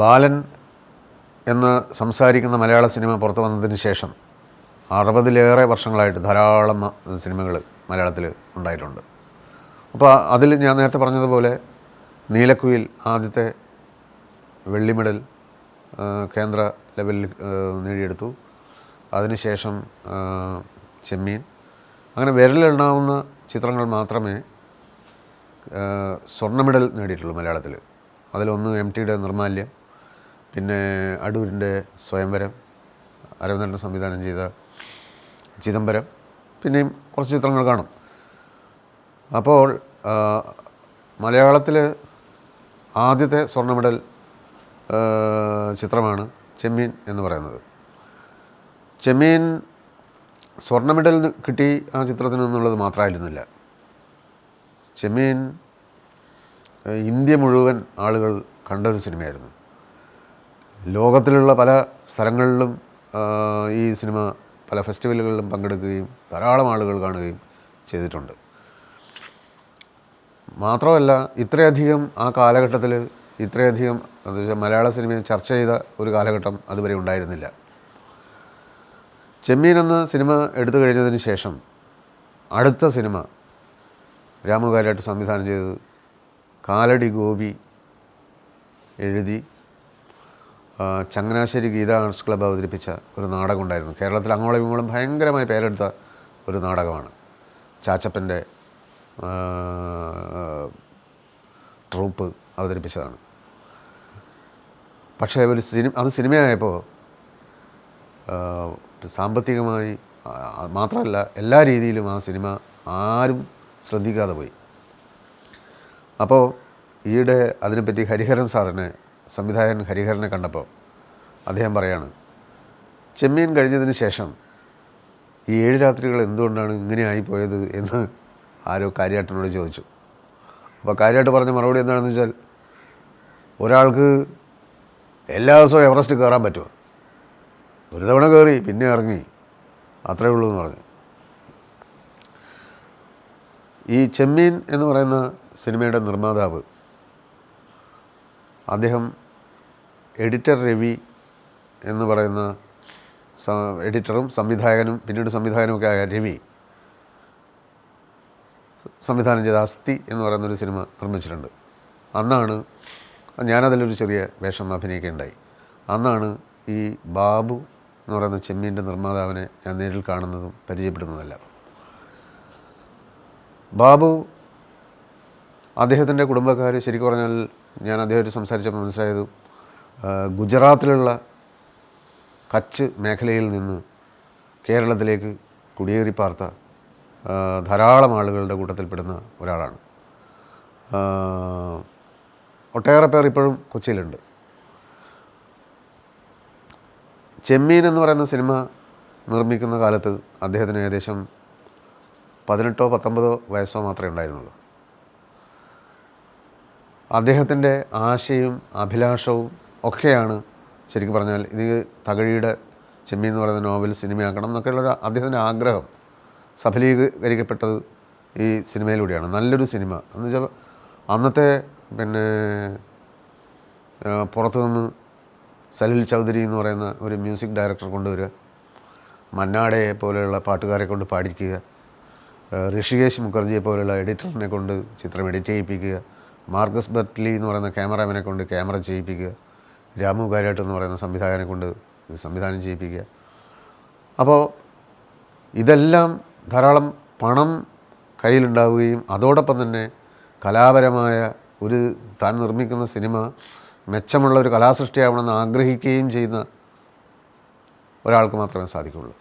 ബാലൻ എന്ന് സംസാരിക്കുന്ന മലയാള സിനിമ പുറത്തു വന്നതിന് ശേഷം അറുപതിലേറെ വർഷങ്ങളായിട്ട് ധാരാളം സിനിമകൾ മലയാളത്തിൽ ഉണ്ടായിട്ടുണ്ട്. അപ്പോൾ അതിൽ ഞാൻ നേരത്തെ പറഞ്ഞതുപോലെ നീലക്കുയിൽ ആദ്യത്തെ വെള്ളി മെഡൽ കേന്ദ്ര ലെവലിൽ നേടിയെടുത്തു. അതിനുശേഷം ചെമ്മീൻ. അങ്ങനെ വിരലിലുണ്ടാവുന്ന ചിത്രങ്ങൾ മാത്രമേ സ്വർണ മെഡൽ നേടിയിട്ടുള്ളൂ മലയാളത്തിൽ അതിലൊന്ന് എം ടിയുടെ നിർമാല്യം പിന്നെ അടൂരിന്റെ സ്വയംവരം അരവിന്ദൻ സംവിധാനം ചെയ്ത ചിദംബരം പിന്നെയും കുറച്ച് ചിത്രങ്ങൾ കാണും. അപ്പോൾ മലയാളത്തിൽ ആദ്യത്തെ സ്വർണ മെഡൽ ചിത്രമാണ് ചെമ്മീൻ എന്ന് പറയുന്നത്. ചെമ്മീൻ സ്വർണ മെഡൽ കിട്ടി ആ ചിത്രത്തിന് എന്നുള്ളത് മാത്രമായിരുന്നില്ല. ചെമ്മീൻ ഇന്ത്യ മുഴുവൻ ആളുകൾ കണ്ട ഒരു സിനിമയായിരുന്നു. ലോകത്തിലുള്ള പല സ്ഥലങ്ങളിലും ഈ സിനിമ പല ഫെസ്റ്റിവലുകളിലും പങ്കെടുക്കുകയും ധാരാളം ആളുകൾ കാണുകയും ചെയ്തിട്ടുണ്ട്. മാത്രമല്ല ഇത്രയധികം ആ കാലഘട്ടത്തിൽ ഇത്രയധികം എന്ന് വെച്ചാൽ മലയാള സിനിമയെ ചർച്ച ചെയ്ത ഒരു കാലഘട്ടം അതുവരെ ഉണ്ടായിരുന്നില്ല. ചെമ്മീൻ എന്ന സിനിമ എടുത്തു കഴിഞ്ഞതിന് ശേഷം അടുത്ത സിനിമ രാമുകാരിയായിട്ട് സംവിധാനം ചെയ്തത് കാലടി ഗോപി എഴുതി ചങ്ങനാശ്ശേരി ഗീത ആർട്സ് ക്ലബ്ബ് അവതരിപ്പിച്ച ഒരു നാടകം ഉണ്ടായിരുന്നു കേരളത്തിൽ അങ്ങോളം ഇങ്ങോളം ഭയങ്കരമായി പേരെടുത്ത ഒരു നാടകമാണ്. ചാച്ചപ്പന്റെ ട്രൂപ്പ് അവതരിപ്പിച്ചതാണ്. പക്ഷേ ഒരു സിനിമ അത് സിനിമയായപ്പോൾ സാമ്പത്തികമായി മാത്രമല്ല എല്ലാ രീതിയിലും ആ സിനിമ ആരും ശ്രദ്ധിക്കാതെ പോയി. അപ്പോൾ ഈയിടെ അതിനെപ്പറ്റി ഹരിഹരൻ സാറിനെ സംവിധായകൻ ഹരിഹരനെ കണ്ടപ്പോൾ അദ്ദേഹം പറയാണ് ചെമ്മീൻ കഴിഞ്ഞതിന് ശേഷം ഈ ഏഴ് രാത്രികൾ എന്തുകൊണ്ടാണ് ഇങ്ങനെ ആയിപ്പോയത്? എന്ന് ആരോ കാര്യാട്ടനോട് ചോദിച്ചു. അപ്പോൾ കാര്യമായിട്ട് പറഞ്ഞ മറുപടി എന്താണെന്ന് വെച്ചാൽ ഒരാൾക്ക് എല്ലാ ദിവസവും എവറസ്റ്റ് കയറാൻ പറ്റുമോ? ഒരു തവണ കയറി പിന്നെ ഇറങ്ങി. അത്രേ ഉള്ളൂ എന്ന് പറഞ്ഞു. ഈ ചെമ്മീൻ എന്ന് പറയുന്ന സിനിമയുടെ നിർമ്മാതാവ് അദ്ദേഹം എഡിറ്റർ രവി എന്ന് പറയുന്ന എഡിറ്ററും സംവിധായകനും പിന്നീട് സംവിധായകനുമൊക്കെ ആയ രവി സംവിധാനം ചെയ്ത അസ്ഥി എന്ന് പറയുന്നൊരു സിനിമ നിർമ്മിച്ചിട്ടുണ്ട്. അന്നാണ് ഞാനതിലൊരു ചെറിയ വേഷം അഭിനയിക്കുകയുണ്ടായി. അന്നാണ് ഈ ബാബു എന്ന് പറയുന്ന ചെമ്മീന്റെ നിർമ്മാതാവിനെ ഞാൻ നേരിൽ കാണുന്നതും പരിചയപ്പെടുന്നതെല്ലാം ബാബു അദ്ദേഹത്തിന്റെ കുടുംബക്കാർ ശരിക്കും പറഞ്ഞാൽ ഞാൻ അദ്ദേഹമായിട്ട് സംസാരിച്ചപ്പോൾ മനസ്സിലായത് ഗുജറാത്തിലുള്ള കച്ച് മേഖലയിൽ നിന്ന് കേരളത്തിലേക്ക് കുടിയേറി പാർത്ത ധാരാളം ആളുകളുടെ കൂട്ടത്തിൽപ്പെടുന്ന ഒരാളാണ്. ഒട്ടേറെ പേർ ഇപ്പോഴും കൊച്ചിയിലുണ്ട്. ചെമ്മീൻ എന്ന് പറയുന്ന സിനിമ നിർമ്മിക്കുന്ന കാലത്ത് അദ്ദേഹത്തിന് ഏകദേശം പതിനെട്ടോ പത്തൊമ്പതോ വയസ്സോ മാത്രമേ ഉണ്ടായിരുന്നുള്ളൂ. അദ്ദേഹത്തിന്റെ ആശയും അഭിലാഷവും ഒക്കെയാണ് ശരിക്കും പറഞ്ഞാൽ ഇത് തകഴിയുടെ ചെമ്മീൻ എന്ന് പറയുന്ന നോവൽ സിനിമയാക്കണം എന്നൊക്കെയുള്ള ഒരു അദ്ദേഹത്തിന്റെ ആഗ്രഹം. സഫലീകരിക്കപ്പെട്ടത് ഈ സിനിമയിലൂടെയാണ്. നല്ലൊരു സിനിമ. എന്ന് വെച്ചാൽ അന്നത്തെ പിന്നെ പുറത്തുനിന്ന് പുറത്തു നിന്ന് സലിൽ ചൗധരി എന്ന് പറയുന്ന ഒരു മ്യൂസിക് ഡയറക്ടർ കൊണ്ടുവരിക മന്നാടയെ പോലെയുള്ള പാട്ടുകാരെ കൊണ്ട് പാടിക്കുക ഋഷികേഷ് മുഖർജിയെ പോലെയുള്ള എഡിറ്ററിനെ കൊണ്ട് ചിത്രം എഡിറ്റ് ചെയ്യിപ്പിക്കുക മാർഗസ് ബർട്ട്ലി എന്ന് പറയുന്ന ക്യാമറാമാനെ കൊണ്ട് ക്യാമറ ചെയ്യിപ്പിക്കുക രാമു കാര്യമായിട്ട് എന്ന് പറയുന്ന സംവിധായകനെ കൊണ്ട് സംവിധാനം ചെയ്യിപ്പിക്കുക. അപ്പോൾ ഇതെല്ലാം ധാരാളം പണം കയ്യിലുണ്ടാവുകയും അതോടൊപ്പം തന്നെ കലാപരമായ ഒരു താൻ നിർമ്മിക്കുന്ന സിനിമ മെച്ചമുള്ള ഒരു കലാസൃഷ്ടിയാവണമെന്ന് ആഗ്രഹിക്കുകയും ചെയ്യുന്ന ഒരാൾക്ക് മാത്രമേ സാധിക്കുകയുള്ളൂ.